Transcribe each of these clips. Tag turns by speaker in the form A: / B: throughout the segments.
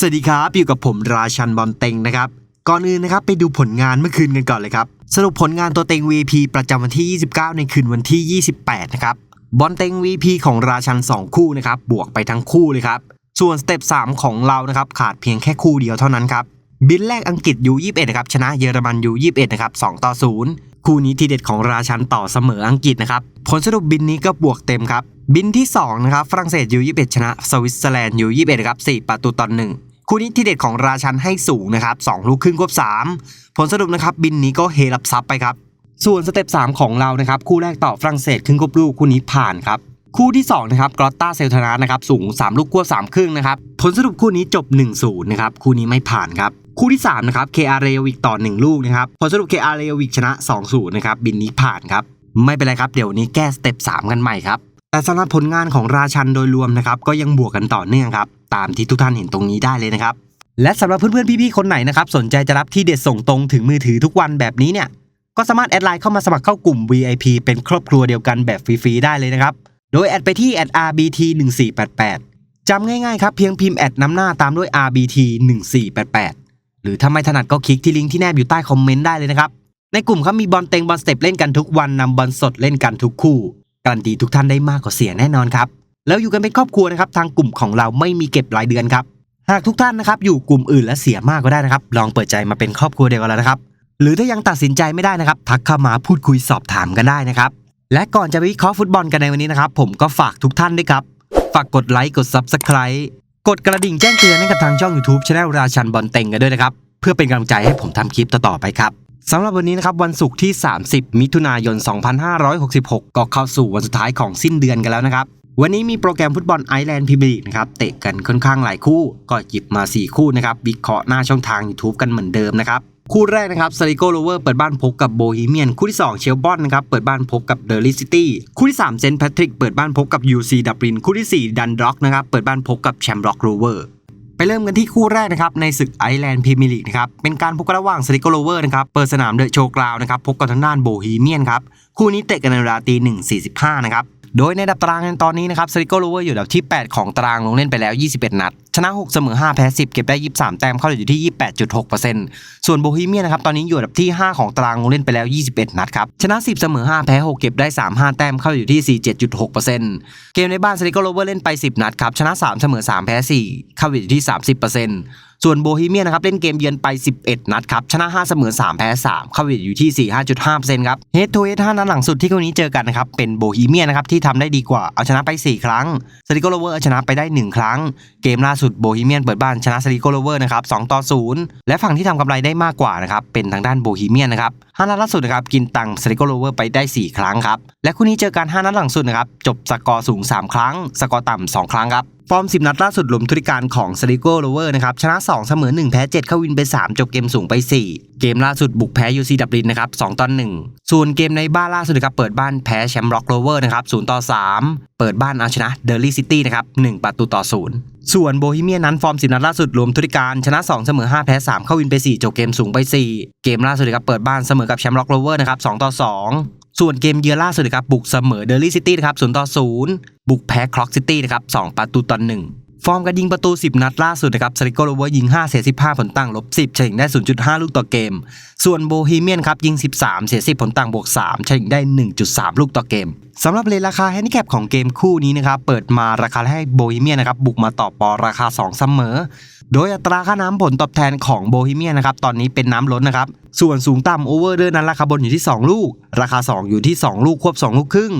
A: สวัสดีครับอยู่กับผมราชันบอลเต็งนะครับ ก่อนอื่นนะครับไปดูผลงานเมื่อคืนกันก่อนเลยครับ สรุปผลงานตัวเต็ง VP ประจำวันที่ 29 ในคืนวันที่ 28 นะครับ บอลเต็ง VP ของราชัน 2 คู่นะครับ บวกไปทั้งคู่เลยครับ ส่วนสเต็ป 3 ของเรานะครับ ขาดเพียงแค่คู่เดียวเท่านั้นครับ บินแรกอังกฤษยู21นะครับ ชนะเยอรมันยู21นะครับ 2 ต่อ 0 คู่นี้ทีเด็ดของราชันต่อเสมออังกฤษนะครับ ผลสรุปบินนี้ก็บวกเต็มครับ บินที่สองนะครับ ฝรั่งเศสยู21ชนะ สวิตเซอร์แลนด์ยู21ครับ 4 ประตูต่อหนึ่ง คู่นี้ที่เด็ดของราชันให้สูงนะครับ2ลูกครึ่งควบ 3 ผลสรุปนะครับบินนี้ก็เฮรับซับไปครับ ส่วนสเต็ป3ของเรานะครับคู่แรกต่อฝรั่งเศสครึ่งควบลูกคู่นี้ผ่านครับคู่ที่2นะครับกรอตตาเซลทนานะครับสูง 3 ลูกควบ3ครึ่งนะครับผลสรุปคู่นี้จบ 1-0นะครับคู่นี้ไม่ผ่านครับคู่ที่3นะครับ KR เรวิกต่อ 1 ลูกนะครับผลสรุป KR เรวิกชนะ 2-0นะครับบินนี้ผ่านครับไม่เป็นไรครับเดี๋ยวนี้แก้สเต็ป3กันใหม่ครับ แต่สำหรับผลงานของราชันโดยรวมนะครับก็ยังบวกกันต่อเนื่องครับตามที่ทุกท่านเห็นตรงนี้ได้เลยนะครับและสำหรับเพื่อนๆพี่ๆคนไหนนะครับสนใจจะรับที่เด็ดส่งตรงถึงมือถือทุกวันแบบนี้เนี่ยก็สามารถแอดไลน์เข้ามาสมัครเข้ากลุ่ม VIP เป็นครอบครัวเดียวกันแบบฟรีๆได้เลยนะครับโดยแอดไปที่แอด RBT 1488จำง่ายๆครับเพียงพิมพ์แอดนำหน้าตามด้วย RBT 1488หรือถ้าไม่ถนัดก็คลิกที่ลิงก์ที่แนบอยู่ใต้คอมเมนต์ได้เลยนะครับในกลุ่มเขามีบอลเต็งบอลสเต็ปเล่นกันทุกวันนำบอลสดเล่นกันทุกคู่ การันตีทุกท่านได้มากกว่าเสียแน่นอนครับ แล้วอยู่กันเป็นครอบครัวนะครับทางกลุ่มของเราไม่มีเก็บรายเดือนครับ หากทุกท่านนะครับอยู่กลุ่มอื่นและเสียมากก็ได้นะครับ ลองเปิดใจมาเป็นครอบครัวเดียวกันแล้วนะครับ หรือถ้ายังตัดสินใจไม่ได้นะครับ ทักเข้ามาพูดคุยสอบถามกันได้นะครับ และก่อนจะไปวิเคราะห์ฟุตบอลกันในวันนี้นะครับ ผมก็ฝากทุกท่านด้วยครับ ฝากกดไลค์กด Subscribe กดกระดิ่งแจ้งเตือนให้กับทางช่อง YouTube c h anel ราชันบอลเต็งกันด้วยนะครับ เพื่อเป็นกำลังใจให้ผมทำคลิปต่อๆไปครับ สำหรับวันนี้นะครับวันศุกร์ที่ 30 มิถุนายน 2566 ก็เข้าสู่วันสุดท้ายของสิ้นเดือนกันแล้วนะครับ วันนี้มีโปรแกรมฟุตบอลไอร์แลนด์พรีเมียร์ลีกนะครับเตะกันค่อนข้างหลายคู่ ก็หยิบมา 4 คู่นะครับวิเคราะห์หน้าช่องทาง YouTube กันเหมือนเดิมนะครับคู่แรกนะครับซาริโกโรเวอร์เปิดบ้านพบกับโบฮีเมียน คู่ที่ 2 เชลบอนนะครับเปิดบ้านพบกับเดอร์ลิซิตี้คู่ที่ 3 เซนต์แพทริกเปิดบ้านพบกับ UC ดับลินคู่ที่ 4 ดันด็อกนะครับเปิดบ้านพบกับแชมป์ร็อกโรเวอร์ ไปเริ่มกันที่คู่แรกนะครับในศึกไอแลนด์พรีเมียร์ลีกนะครับเป็นการพบกันระหว่างสติโกโลเวอร์นะครับเปิดสนามเดอะโชว์กราวนะครับพบกับทางด้านโบฮีเมียนครับคู่นี้เตะกันในเวลาตีหนึ่งสี่สิบห้านะครับ โดยในดับตารางในตอนนี้นะครับสติโกโลเวอร์อยู่ดับที่ 8 ของตารางลงเล่นไปแล้ว 21 นัด ชนะ 6 เสมอ 5 แพ้ 10 เก็บได้ 23 แต้มเข้าอยู่ที่ 28.6%ส่วนโบฮีเมียนนะครับตอนนี้อยู่ดับที่ 5 ของตารางลงเล่นไปแล้ว 21 นัดครับ ชนะ 10 เสมอ 5 แพ้ 6 เก็บได้ 3 5 แต้มเข้าอยู่ที่ 47.6%เกมในบ้านสติโกโลเวอร์เล่นไป 10 นัดครับชนะ 3 เสมอ 3 แพ้ 4 เข้าอยู่ที่ 30% ส่วนโบฮีเมียนะครับเล่นเกมเยือนไป 11 นัดครับชนะ 5 เสมอ 3 แพ้ 3 เข้าอยู่ที่ 45.5%ครับเฮดทูเฮด5นัดหลังสุดที่คู่นี้เจอกันนะครับเป็นโบฮีเมียนะครับที่ทำได้ดีกว่าเอาชนะไป 4 ครั้งสติโกโลเวอร์เอาชนะไปได้ 1 ครั้ง เกมล่าสุดโบฮีเมียนเปิดบ้านชนะสติโกโลเวอร์นะครับ2ต่อ 0 และฝั่งที่ทำกำไรได้มากกว่านะครับเป็นทางด้านโบฮีเมียนนะครับ5นัดล่าสุดนะครับกินตังสติโกโลเวอร์ไปได้ 4 ครั้งครับและคู่นี้เจอกัน5นัดหลังสุดนะครับจบสกอร์สูง 3 ครั้ง สกอร์ต่ำ2ครั้งครับ ฟอร์ม 10 นัดล่าสุดรวมธุริการของซาริโกโรเวอร์นะครับชนะ 2 เสมอ 1 แพ้ 7 เข้าวินไป 3 จบเกมสูงไป 4 เกมล่าสุดบุกแพ้ยูซีดับลินนะครับ2ต่อ1ส่วนเกมในบ้านล่าสุดนะครับเปิดบ้านแพ้แชมป์ร็อกโรเวอร์นะครับ0ต่อ3 เปิดบ้านเอาชนะเดอร์ลี่ซิตี้นะครับ1ประตูต่อ 0 ส่วนโบฮีเมียนนั้นฟอร์ม 10 นัดล่าสุดรวมธุริการชนะ2เสมอ5แพ้3เข้าวินไป 4 จบเกมสูงไป 4 เกมล่าสุดนะครับเปิดบ้านเสมอกับแชมป์ร็อกโรเวอร์นะครับ2ต่อ2 ส่วนเกมเยือนล่าสุดนะครับบุกเสมอเดลี่ซิตี้นะครับ0ต่อศูนย์บุกแพ้คล็อกซิตี้นะครับสองประตูต่อหนึ่งฟอร์มการยิงประตู 10 นัดล่าสุดนะครับสติโกโรเวอร์ยิง 5 เสีย 15 ผลตั้งลบ 10เฉลี่ยได้ 0.5 ลูกต่อเกม ส่วนโบฮีเมียนครับยิง 13 เสีย 10 ผลตั้งบวก 3เฉลี่ยได้ 1.3 ลูกต่อเกม สำหรับเลทราคาแฮนดิแคปของเกมคู่นี้นะครับ เปิดมาราคาให้โบฮีเมียนะครับ บุกมาต่อปอราคา 2 เสมอ โดยอัตราค่าน้ำผลตอบแทนของโบฮีเมียนะครับ ตอนนี้เป็นน้ำล้นนะครับ ส่วนสูงต่ำโอเวอร์เดอร์นั้นราคาบนอยู่ที่ 2 ลูก ราคา 2 อยู่ที่ 2 ลูกควบ 2 ลูกครึ่ง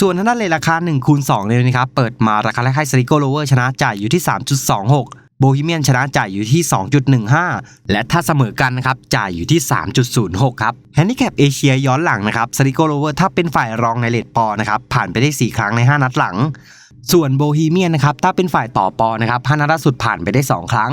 A: ส่วนทางด้านเลทราคา1คูณ2เลยนะครับ เปิดมาราคาแรกให้สติโกโลเวอร์ชนะจ่ายอยู่ที่ 3.26 โบฮีเมียนชนะจ่ายอยู่ที่ 2.15 และถ้าเสมอกันนะครับจ่ายอยู่ที่ 3.06 ครับแฮนดิแคปเอเชียย้อนหลังนะครับสติโกโลเวอร์ถ้าเป็นฝ่ายรองในเลทปอนะครับผ่านไปได้ 4 ครั้งใน 5 นัดหลัง ส่วนโบฮีเมียนนะครับถ้าเป็นฝ่ายต่อปอนะครับ5นัดล่าสุดผ่านไปได้ 2 ครั้ง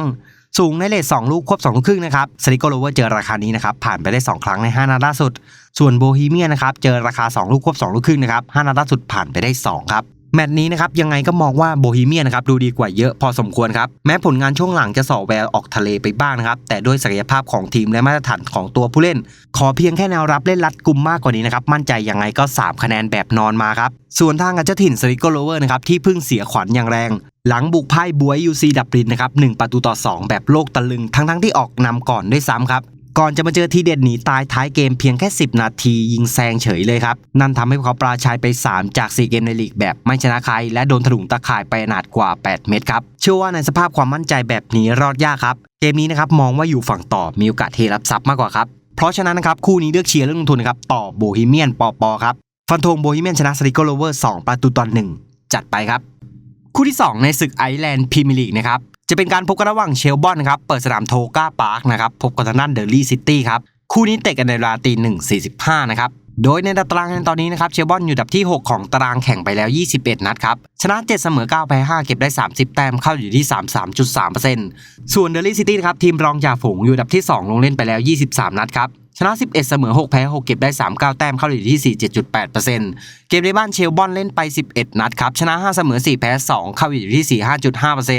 A: สูงในเลท2ลูกควบ2ลูกครึ่งนะครับสติโกโลเวอร์เจอราคานี้นะครับผ่านไปได้ 2 ครั้งใน 5 นัดล่าสุด ส่วนโบฮีเมียนนะครับเจอราคา 2 ลูกควบ2ลูกครึ่งนะครับ5นัดล่าสุดผ่านไปได้ 2 ครับ แมตช์นี้นะครับยังไงก็มองว่าโบฮีเมียนะครับดูดีกว่าเยอะพอสมควรครับแม้ผลงานช่วงหลังจะส่อแววออกทะเลไปบ้างนะครับแต่ด้วยศักยภาพของทีมและมาตรฐานของตัวผู้เล่น ขอเพียงแค่แนวรับเล่นรัดกุมมากกว่านี้นะครับมั่นใจยังไงก็ 3 คะแนนแบบนอนมาครับส่วนทางกับเจ้าถิ่นสริโกโลเวอร์นะครับที่เพิ่งเสียขวัญอย่างแรงหลังบุกพ่ายบวยยูซีดับลินนะครับหนึ่งประตูต่อ 2 แบบโลกตะลึงทั้งๆที่ออกนำก่อนด้วยซ้ำครับ ก่อนจะมาเจอทีเด็ดหนีตายท้ายเกมเพียงแค่ 10 นาทียิงแซงเฉยเลยครับ นั่นทำให้เขาปราชัยไป 3 จาก 4 เกมในลีกแบบไม่ชนะใคร และโดนถลุงตะข่ายไปขนาดกว่า 8 เมตรครับ เชื่อว่าในสภาพความมั่นใจแบบนี้รอดยากครับ เกมนี้นะครับมองว่าอยู่ฝั่งต่อมีโอกาสเทรับซับมากกว่าครับ เพราะฉะนั้นนะครับคู่นี้เลือกเชียร์เรื่องลงทุนนะครับต่อโบฮีเมียนปอปอครับฟันธงโบฮีเมียนชนะสติโกโลเวอร์2ประตูต่อ1จัดไปครับ คู่ที่ 2 ในศึกไอร์แลนด์พรีเมียร์ลีกนะครับ จะเป็นการพบกันระหว่างเชลบอนครับเปิดสนามโทก้าพาร์คนะครับพบกับทางด้านเดอร์ลี่ซิตี้ครับคู่นี้เตะกันในเวลาตีหนึ่งสี่สิบห้านะครับโดยในตารางในตอนนี้นะครับเชลบอนอยู่ดับที่ 6 ของตารางแข่งไปแล้ว 21 นัดครับ ชนะ 7 เสมอ 9 แพ้ 5 เก็บได้ 30 แต้มเข้าอยู่ที่ 33.3%ส่วนเดอร์ลี่ซิตี้นะครับทีมรองจ่าฝูงอยู่ดับที่ 2 ลงเล่นไปแล้ว 23 นัดครับ ชนะ 11 เสมอ 6 แพ้ 6 เก็บได้ 39 แต้มเข้าอยู่ที่ 47.8%เเกมในบ้านเชลบอนเล่นไป 11 นัดครับชนะ 5 เสมอ 4 แพ้ 2 เข้าอยู่ที่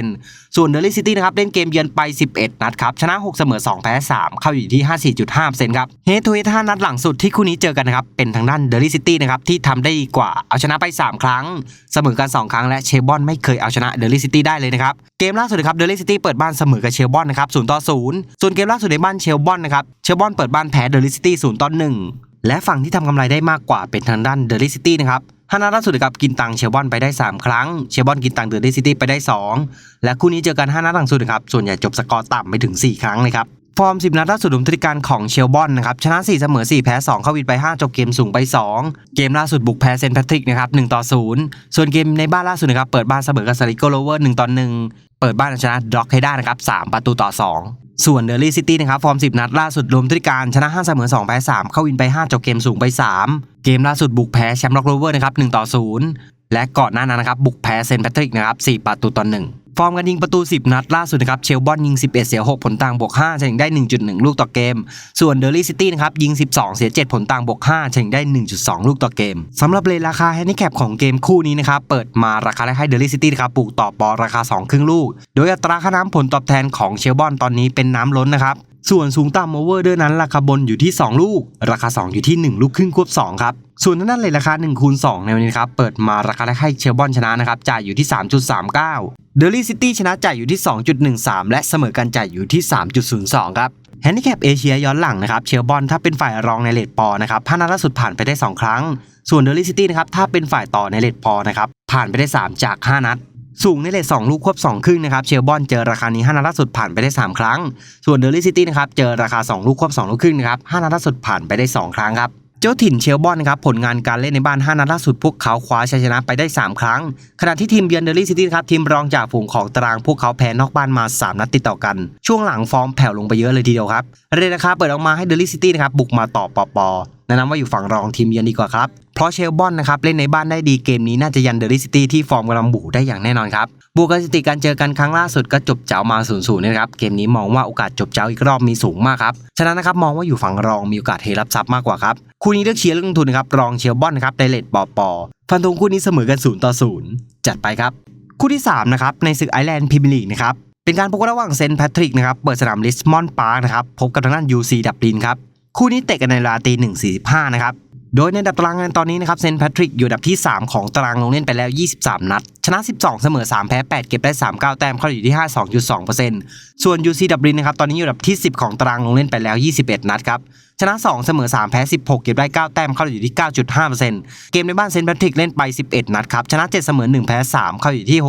A: 45.5%ส่วนเดลี่ซิตี้นะครับเล่นเกมเยือนไป 11 นัดครับชนะ 6 เสมอ 2 แพ้ 3 เข้าอยู่ที่ 54.5%ครับเฮทูเฮท่านัดหลังสุดที่คู่นี้เจอกันนะครับเป็นทางด้านเดลี่ซิตี้นะครับที่ทำได้ดีกว่า เอาชนะไป 3 ครั้ง เสมอกัน 2 ครั้งและเชลบอนไม่เคยเอาชนะเดลี่ซิตี้ได้เลยนะครับเกมล่าสุดนะครับเดลี่ซิตี้เปิดบ้านเสมอกับเชลบอนนะครับ0ต่อ0ส่วนเกมล่าสุดในบ้านเชลบอนนะครับเชลบอนเปิดบ้านแพ้เดลี่ซิตี้0ต่อ1 และฝั่งที่ทำกำไรได้มากกว่าเป็นทางด้านเดอร์ลี่ซิตี้นะครับห้านัดล่าสุดนะครับกินตังเชลบอนไปได้ 3 ครั้ง เชลบอนกินตังเดอร์ลี่ซิตี้ไปได้ 2 และคู่นี้เจอกัน5นัดหลังสุดนะครับส่วนใหญ่จบสกอร์ต่ำไปถึง 4 ครั้งเลยครับฟอร์ม 10 นัดล่าสุดรวมทริการของเชลบอนนะครับชนะ 4 เสมอ 4 แพ้ 2 เข้าวินไป 5 จบเกมสูงไป 2 เกมล่าสุดบุกแพ้เซนต์แพทริกนะครับ1ต่อ 0 ส่วนเกมในบ้านล่าสุดนะครับเปิดบ้านเสมอกับซาริโกโลเวอร์1ต่อ 1 เปิดบ้านชนะด็อกให้ได้นะครับ3ประตูต่อ 2 ส่วนเดลี่ซิตี้นะครับฟอร์ม 10 นัดล่าสุดรวมทริการชนะ5เสมอ2แพ้3เข้าวินไป 5 จบเกมสูงไป 3 เกมล่าสุดบุกแพ้แชมป์ล็อกโรเวอร์นะครับ1ต่อ0และก่อนหน้านั้นนะครับบุกแพ้เซนต์แพทริกนะครับ4ประตูต่อ1 ฟอร์มการยิงประตู 10 นัดล่าสุดนะครับเชลบอนยิง 11 เสีย 6 ผลต่างบวก5เฉลี่ยได้ 1.1 ลูกต่อเกม ส่วนเดอร์ลี่ซิตี้นะครับยิง 12 เสีย 7 ผลต่างบวก5เฉลี่ยได้ 1.2 ลูกต่อเกมสำหรับเลนราคาแฮนดิแคปของเกมคู่นี้นะครับเปิดมาราคาแรกให้เดอร์ลี่ซิตี้นะครับปลูกต่อปอราคา 2 ครึ่งลูก โดยอัตราค่าน้ำผลตอบแทนของเชลบอนตอนนี้เป็นน้ำล้นนะครับ ส่วนสูงต่ำโอเวอร์เดอร์นั้นราคาบนอยู่ที่ 2 ลูก ราคา 2 อยู่ที่ 1 ลูกครึ่งควบ2ครับส่วนทางด้นเลยราคา1คูณ2ในวันนี้ครับเปิดมาราคาแรกให้เชลบอนชนะนะครับจ่ายอยู่ที่ 3.39 เดลี่ซิตี้ชนะจ่ายอยู่ที่ 2.13 และเสมอกันจ่ายอยู่ที่ 3.02 ครับแฮนดิแคปเอเชียย้อนหลังนะครับเชลบอนถ้าเป็นฝ่ายรองในเลดปอนะครับห้านัดล่าสุดผ่านไปได้ 2 ครั้ง ส่วนเดลี่ซิตี้นะครับถ้าเป็นฝ่ายต่อในเลดปอนะครับผ่านไปได้ 3 จาก 5 นัด สูงในเลท2ลูกควบ2ครึ่งนะครับเชลบอนเจอราคานี้5นัดล่าสุดผ่านไปได้ 3 ครั้ง ส่วนเดลี่ซิตี้นะครับเจอราคา 2 ลูกควบ2ลูกครึ่งนะครับ5นัดล่าสุดผ่านไปได้ 2 ครั้งครับ เจ้าถิ่นเชลบอนครับผลงานการเล่นในบ้าน 5 นัดล่าสุดพวกเขาคว้าชัยชนะไปได้ 3 ครั้ง ขณะที่ทีมเยือนเดอร์ลี่ซิตี้ครับทีมรองจากฝูงของตารางพวกเขาแพ้นอกบ้านมา 3 นัดติดต่อกัน ช่วงหลังฟอร์มแผ่วลงไปเยอะเลยทีเดียวครับเรทราคาเปิดออกมาให้เดอร์ลี่ซิตี้นะครับบุกมาต่อปอปอแนะนำว่าอยู่ฝั่งรองทีมเยือนดีกว่าครับเพราะเชลบอนนะครับเล่นในบ้านได้ดีเกมนี้น่าจะยันเดอร์ลี่ซิตี้ที่ฟอร์มกำลังบูได้อย่างแน่นอนครับ บวกกับสถิติการเจอกันครั้งล่าสุดก็จบเจ้ามา0ูนย์นะครับเกมนี้มองว่าโอกาสจบเจ้าอีกรอบมีสูงมากครับฉะนั้นนะครับมองว่าอยู่ฝั่งรองมีโอกาสเทรับทรัพย์มากกว่าครับคู่นี้เลือกเชียร์เรื่องลงทุนนะครับรองเชียร์บอนนะครับไดเลตปอปอฟันธงคู่นี้เสมอกัน0ูนย์ต่อศูนย์จัดไปครับ คู่ที่3นะครับในศึกไอแลนด์พรีเมียร์ลีกนะครับเป็นการพบกันระหว่างเซนต์แพทริกนะครับเปิดสนามลิสมอนพาร์คนะครับพบกับทางด้านยูซีดับลินครับคู่นี้เตะกันในเวลาตีหนึ่งสี่สิบห้านะครับ โดยในดับตารางงานตอนนี้นะครับเซนต์แพทริกอยู่ดับที่ 3 ของตารางลงเล่นไปแล้ว 23 นัด ชนะ 12 เสมอ 3 แพ้ 8 เก็บได้ 39 แต้มเข้าอยู่ที่ 52.2%ส่วน UC ดับลินนะครับตอนนี้อยู่ดับที่ 10 ของตารางลงเล่นไปแล้ว 21 นัดครับชนะ 2 เสมอ 3 แพ้ 16 เก็บได้ 9 แต้มเข้าอยู่ที่ 9.5%เกมในบ้านเซนต์แพทริกเล่นไป 11 นัดครับชนะ 7 เสมอ 1 แพ้ 3 เข้าอยู่ที่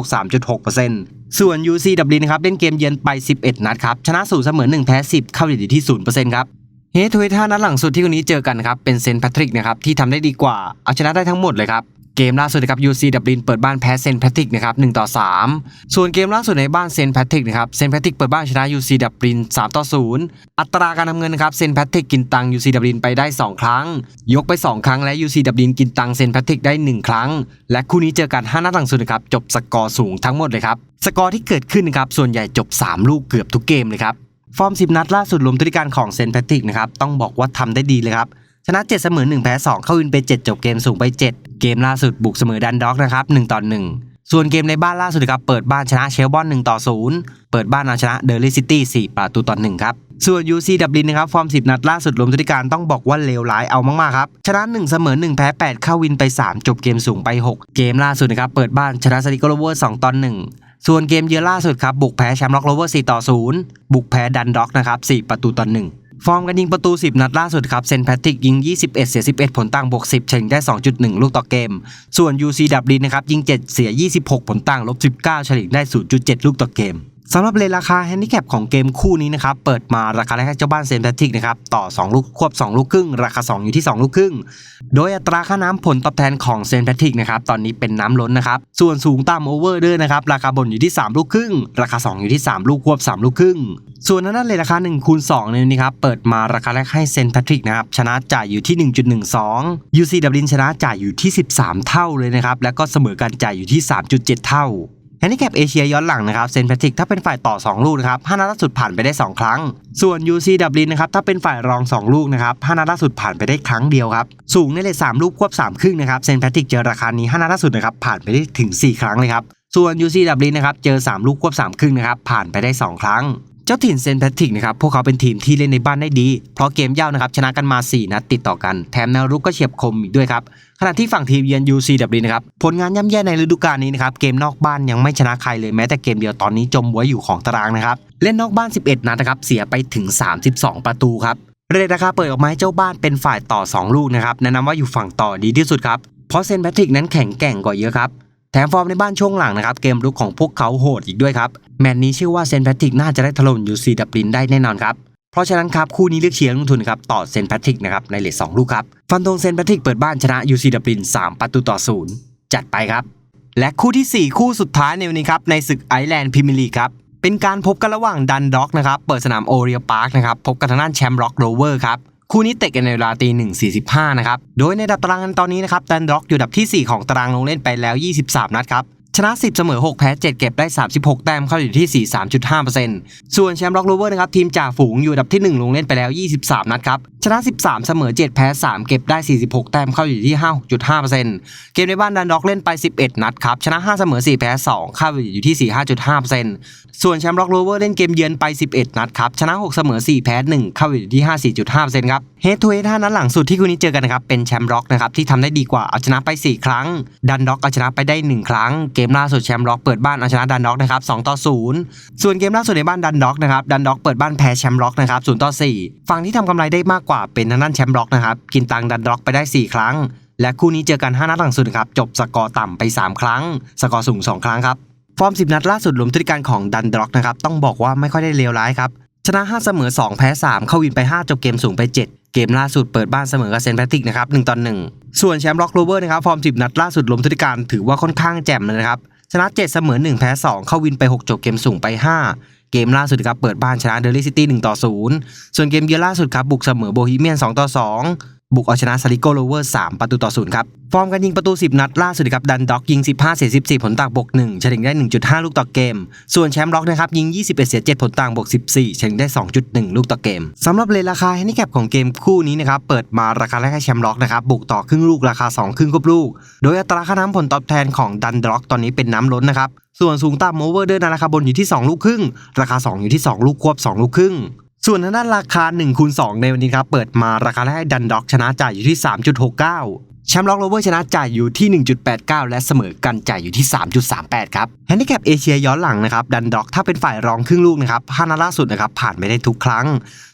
A: 63.6%ส่วน UC ดับลินนะครับเล่นเกมเยือนไป 11 นัดครับชนะ0เสมอ 1 แพ้ 10 เข้าอยู่ที่ 0%ครับ เฮทเวท่านัดหลังสุดที่คนนี้เจอกันครับ เป็นเซนแพทริกนะครับ ที่ทำได้ดีกว่า เอาชนะได้ทั้งหมดเลยครับ เกมล่าสุดนะครับ UC ดับลินเปิดบ้านแพ้เซนแพทริกนะครับ1ต่อ 3 ส่วนเกมล่าสุดในบ้านเซนแพทริกนะครับเซนแพทริกเปิดบ้านชนะ UC ดับลิน3ต่อ 0 อัตราการทำเงินนะครับเซนแพทริกกินตัง UC ดับลินไปได้ 2 ครั้ง ยกไป 2 ครั้งและ UC ดับลินกินตังเซนแพทริกได้ 1 ครั้ง และคู่นี้เจอกัน5นัดหลังสุดนะครับจบสกอร์สูงทั้งหมดเลยครับสกอร์ที่เกิดขึ้นนะครับส่วนใหญ่จบ 3 ลูกเกือบทุกเกมเลยครับ ฟอร์ม 10 นัดล่าสุดรวมทุกการของเซนแพทริกนะครับต้องบอกว่าทำได้ดีเลยครับชนะ 7 เสมอ 1 แพ้ 2 เข้าวินไป 7 จบเกมสูงไป 7 เกมล่าสุดบุกเสมอดันด็อกนะครับ1ต่อ1 ส่วนเกมในบ้านล่าสุดครับเปิดบ้านชนะเชลบอน1ต่อ0เปิดบ้านเอาชนะเดอร์ลี่ซิตี้4ประตูต่อ1ครับส่วน UC ดับลินนะครับฟอร์ม 10 นัดล่าสุดรวมทุกการต้องบอกว่าเลวร้ายเอามากๆครับชนะ 1 เสมอ 1 แพ้ 8 เข้าวินไป 3 จบเกมสูงไป 6 เกมล่าสุดนะครับเปิดบ้านชนะสติโกโลเวอร์2ต่อ1 ส่วนเกมเยือนล่าสุดครับบุกแพ้แชมป์ล็อกโรเวอร์4ต่อ 0 บุกแพ้ดันด็อกนะครับ4ประตูต่อ1ฟอร์มการยิงประตู 10 นัดล่าสุดครับเซนแพทริกยิง 21 เสีย 11 ผลตั้งบวก 10 เฉลี่ยได้ 2.1 ลูกต่อเกม ส่วน UC ดับลินนะครับยิง 7 เสีย 26 ผลตั้งลบ 19 เฉลี่ยได้ 0.7 ลูกต่อเกม สำหรับเลทราคาแฮนดิแคปของเกมคู่นี้นะครับ เปิดมาราคาแรกให้เจ้าบ้านเซนแพทริกนะครับ ต่อ 2 ลูกควบ 2 ลูกครึ่ง ราคา 2 อยู่ที่ 2 ลูกครึ่ง โดยอัตราค่าน้ำผลตอบแทนของเซนแพทริกนะครับ ตอนนี้เป็นน้ำล้นนะครับ ส่วนสูงตามโอเวอร์เดอร์นะครับ ราคาบนอยู่ที่ 3 ลูกครึ่ง ราคา 2 อยู่ที่ 3 ลูกควบ 3 ลูกครึ่ง ส่วนทางด้นเลทราคา1คูณ2ในนี้ครับ เปิดมาราคาแรกให้เซนแพทริกนะครับ ชนะจ่ายอยู่ที่ 1.12 UC ดับลินชนะจ่ายอยู่ที่ 13 เท่าเลยนะครับ แล้วก็เสมอกันจ่ายอยู่ที่ 3.7 เท่า แฮนดิแคปเอเชียย้อนหลังนะครับเซนแพทริกถ้าเป็นฝ่ายต่อ 2 ลูกนะครับ5นัดล่าสุดผ่านไปได้ 2 ครั้ง ส่วน UC ดับลินนะครับถ้าเป็นฝ่ายรอง 2 ลูกนะครับ5นัดล่าสุดผ่านไปได้ครั้งเดียวครับสูงในเลท3ลูกควบ3ครึ่งนะครับเซนแพทริกเจอราคานี้5นัดล่าสุดนะครับผ่านไปได้ถึง 4 ครั้งเลยครับส่วน UC ดับลินนะครับเจอ 3 ลูกควบ3ครึ่งนะครับผ่านไปได้ 2 ครั้งเจ้าถิ่นเซนแพทริกนะครับพวกเขาเป็นทีมที่เล่นในบ้านได้ดี เพราะเกมเยานะครับชนะกันมา 4 นัดติดต่อกัน แถมแนวรุกก็เฉียบคมอีกด้วยครับ ขณะที่ฝั่งทีมเยือน UCW นะครับผลงานย่ำแย่ในฤดูกาลนี้นะครับเกมนอกบ้านยังไม่ชนะใครเลยแม้แต่เกมเดียวตอนนี้จมไว้อยู่ของตารางนะครับเล่นนอกบ้าน 11 นัดนะครับเสียไปถึง 32 ประตูครับเรทราคาเปิดออกมาให้เจ้าบ้านเป็นฝ่ายต่อ 2 ลูกนะครับแนะนำว่าอยู่ฝั่งต่อดีที่สุดครับเพราะเซนแพทริกนั้นแข็งแกร่งกว่าเยอะครับแถมฟอร์มในบ้านช่วงหลังนะครับเกมรุกของพวกเขาโหดอีกด้วยครับแมตช์นี้เชื่อว่าเซนแพทริกน่าจะได้ถล่มยูซีดับลินได้แน่นอนครับ เพราะฉะนั้นครับคู่นี้เลือกเชียร์ลงทุนครับต่อเซนต์แพทริกนะครับในเลท2ลูกครับฟันธงเซนต์แพทริกเปิดบ้านชนะยูซีดับลิน 3 ประตูต่อศูนย์จัดไปครับ และคู่ทีสี่ 4 คู่สุดท้ายในวันนี้ครับในศึกไอแลนด์พรีเมียร์ลีกครับเป็นการพบกันระหว่างดันด็อกนะครับเปิดสนามโอเรียพาร์คนะครับพบกับทางด้านแชมป์ร็อกโรเวอร์ครับคู่นี้เตะกันในเวลาตีหนึ่งสี่สิบห้านะครับโดยในดับตารางตอนนี้นะครับดันด็อกอยู่ดับทีสี่4 ของตารางลงเล่นไปแล้ว 23 นัดครับ ชนะ 10 เสมอ 6 แพ้ 7 เก็บได้ 36 แต้มเข้าอยู่ที่ 43.5%ส่วนแชมป์ร็อกโรเวอร์นะครับทีมจ่าฝูงอยู่อันดับที่ 1 ลงเล่นไปแล้ว 23 นัดครับ ชนะ 13 เสมอ 7 แพ้ 3 เก็บได้ 46 แต้มเข้าอยู่ที่56.5%เกมในบ้านดันด็อกเล่นไป 11 นัดครับ ชนะ 5 เสมอ 4 แพ้ 2 เข้าอยู่ที่ 45.5%ส่วนแชมป์ร็อกโรเวอร์เล่นเกมเยือนไป 11 นัดครับ ชนะ 6 เสมอ 4 แพ้ 1 เข้าอยู่ที่ 54.5%ครับเฮดทูเฮด5นัดหลังสุดที่คู่นี้เจอกันนะครับเป็นแชมป์ร็อกนะครับที่ทำได้ดีกว่าเอาชนะไป 4 ครั้ง ดันด็อกเอาชนะไปได้ 1 ครั้งเกมล่าสุดแชมป์ร็อกเปิดบ้านเอาชนะดันด็อกนะครับ2ต่อ 0 ส่วนเกมล่าสุดในบ้านดันด็อกนะครับดันด็อกเปิดบ้านแพ้แชมป์ร็อกนะครับ0ต่อ 4 ฝั่งที่ทำกำไรได้มากกว่าเป็นทางด้านแชมป์ร็อกนะครับกินตังดันด็อกไปได้ 4 ครั้ง และคู่นี้เจอกัน5นัดหลังสุดครับจบสกอร์ต่ำไป 3 ครั้ง สกอร์สูง 2 ครั้งครับฟอร์ม10 นัดล่าสุดรวมทุกการของดันด็อกนะครับต้องบอกว่าไม่ค่อยได้เลวร้ายครับ ชนะ 5 เสมอ 2 แพ้ 3 เข้าวินไป 5 จบเกมสูงไป 7 เกมล่าสุดเปิดบ้านเสมอกับเซนแพติกนะครับ1ต่อ1ส่วนแชมป์ล็อกโรเวอร์นะครับฟอร์ม 10 นัดล่าสุดล้มทุกการถือว่าค่อนข้างแจ่มเลยนะครับชนะ 7 เสมอ 1 แพ้ 2 เข้าวินไป 6 จบเกมสูงไป 5 เกมล่าสุดครับเปิดบ้านชนะเดลี่ซิตี้1ต่อ0ส่วนเกมเยือนล่าสุดครับบุกเสมอโบฮีเมียน2ต่อ2 บุกเอาชนะซาริโกโรเวอร์3ประตูต่อ0ครับ ฟอร์มการยิงประตู 10 นัดล่าสุดครับ ดันด็อกยิง 15 เสีย 14 ผลต่างบวก1เฉลี่ยได้ 1.5 ลูกต่อเกม ส่วนแชมป์ร็อกนะครับยิง 21 เสีย 7 ผลต่างบวก 14 เฉลี่ยได้ 2.1 ลูกต่อเกมสำหรับเลทราคาแฮนดิแคปของเกมคู่นี้นะครับเปิดมาราคาแรกให้แชมป์ร็อกนะครับบุกต่อครึ่งลูกราคา 2 ครึ่งควบลูก โดยอัตราค่าน้ำผลตอบแทนของดันด็อกตอนนี้เป็นน้ำล้นนะครับส่วนสูงต่ำโอเวอร์เดอร์ราคาบนอยู่ที่ 2 ลูกครึ่งราคา 2 อยู่ที่ 2 ลูกควบ 2 ลูกครึ่ง ส่วนทางด้านราคา1คูณ2ในวันนี้ครับเปิดมาราคาแรกดันด็อกชนะจ่ายอยู่ที่ 3.69 แชมป์ล็อกโรเวอร์ชนะจ่ายอยู่ที่ 1.89 และเสมอกันจ่ายอยู่ที่ 3.38 ครับแฮนดิแคปเอเชียย้อนหลังนะครับดันด็อกถ้าเป็นฝ่ายรองครึ่งลูกนะครับห้านัดล่าสุดนะครับผ่านไม่ได้ทุกครั้ง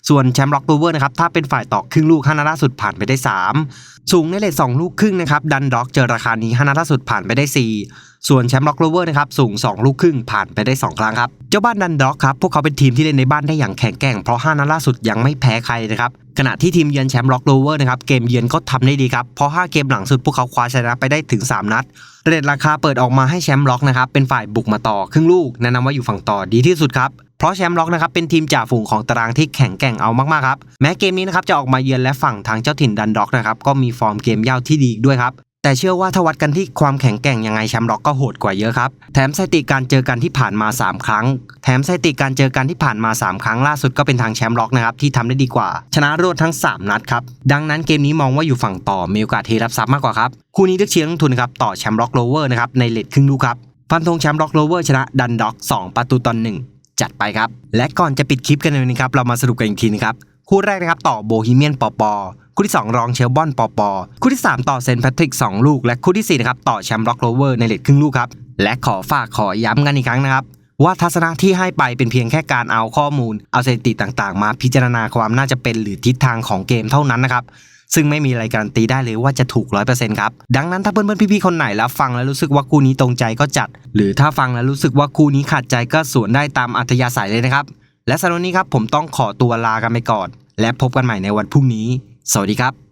A: ส่วนแชมป์ล็อกโรเวอร์นะครับถ้าเป็นฝ่ายต่อครึ่งลูกห้านัดล่าสุดผ่านไปได้ 3 สูงในเลท2ลูกครึ่งนะครับดันด็อกเจอราคานี้ห้านัดล่าสุดผ่านไปได้ 4 ส่วนแชมป์ล็อกโรเวอร์นะครับสูง 2 ลูกครึ่งผ่านไปได้ 2 ครั้งครับ เจ้าบ้านดันด็อกครับพวกเขาเป็นทีมที่เล่นในบ้านได้อย่างแข็งแกร่งเพราะ5นัดล่าสุดยังไม่แพ้ใครนะครับขณะที่ทีมเยือนแชมป์ล็อกโรเวอร์นะครับเกมเยือนก็ทำได้ดีครับเพราะ 5 เกมหลังสุดพวกเขาคว้าชนะไปได้ถึง 3 นัดเรทราคาเปิดออกมาให้แชมป์ล็อกนะครับเป็นฝ่ายบุกมาต่อครึ่งลูกแนะนำว่าอยู่ฝั่งต่อดีที่สุดครับ เพราะแชมป์ล็อกนะครับเป็นทีมจ่าฝูงของตารางที่แข็งแกร่งเอามากๆครับแม้เกมนี้นะครับจะออกมาเยือนและฝั่งทางเจ้าถิ่นดันด็อกนะครับก็มีฟอร์มเกมยาวที่ดีด้วยครับแต่เชื่อว่าถ้าวัดกันที่ความแข็งแกร่งยังไงแชมป์ล็อกก็โหดกว่าเยอะครับ แถมสถิติการเจอกันที่ผ่านมา 3 ครั้ง แถมสถิติการเจอกันที่ผ่านมา 3 ครั้งล่าสุดก็เป็นทางแชมป์ล็อกนะครับที่ทำได้ดีกว่า ชนะรวดทั้ง 3 นัดครับ ดังนั้นเกมนี้มองว่าอยู่ฝั่งต่อมีโอกาสเทรับซับมากกว่าครับ คู่นี้เลือกเชียร์ลงทุนครับต่อแชมป์ล็อกโลเวอร์นะครับในเลทครึ่งลูกครับ ฟันธงแชมป์ล็อกโลเวอร์ชนะดันด็อก 2 ประตูต่อหนึ่ง จัดไปครับ และก่อนจะปิดคลิปกันในวันนี้ครับ เรามาสรุปกันอีกทีนะครับ คู่แรกนะครับต่อโบฮีเมียนปอปอคู่ที่ 2 รองเชลบอนปอปอคู่ที่ 3 ต่อเซนต์แพทริก 2 ลูก และคู่ที่4นะครับต่อแชมป์ล็อกโลเวอร์ในเลทครึ่งลูกครับ และขอฝากขอย้ำกันอีกครั้งนะครับว่าทัศนะที่ให้ไปเป็นเพียงแค่การเอาข้อมูล เอาสถิติต่างๆ มาพิจารณาความน่าจะเป็นหรือทิศทางของเกมเท่านั้นนะครับ ซึ่งไม่มีอะไรการันตีได้เลยว่าจะถูก 100%ครับ ดังนั้นถ้าเพื่อนๆพี่ๆคนไหนแล้วฟังแล้วรู้สึกว่าคู่นี้ตรงใจก็จัด หรือถ้าฟังแล้วรู้สึกว่าคู่นี้ขัดใจก็สวนได้ตามอัธยาศัยเลยนะครับ และสำหรับวันนี้ครับผมต้องขอตัวลากันไปก่อน และพบกันใหม่ในวันพรุ่งนี้ สวัสดีครับ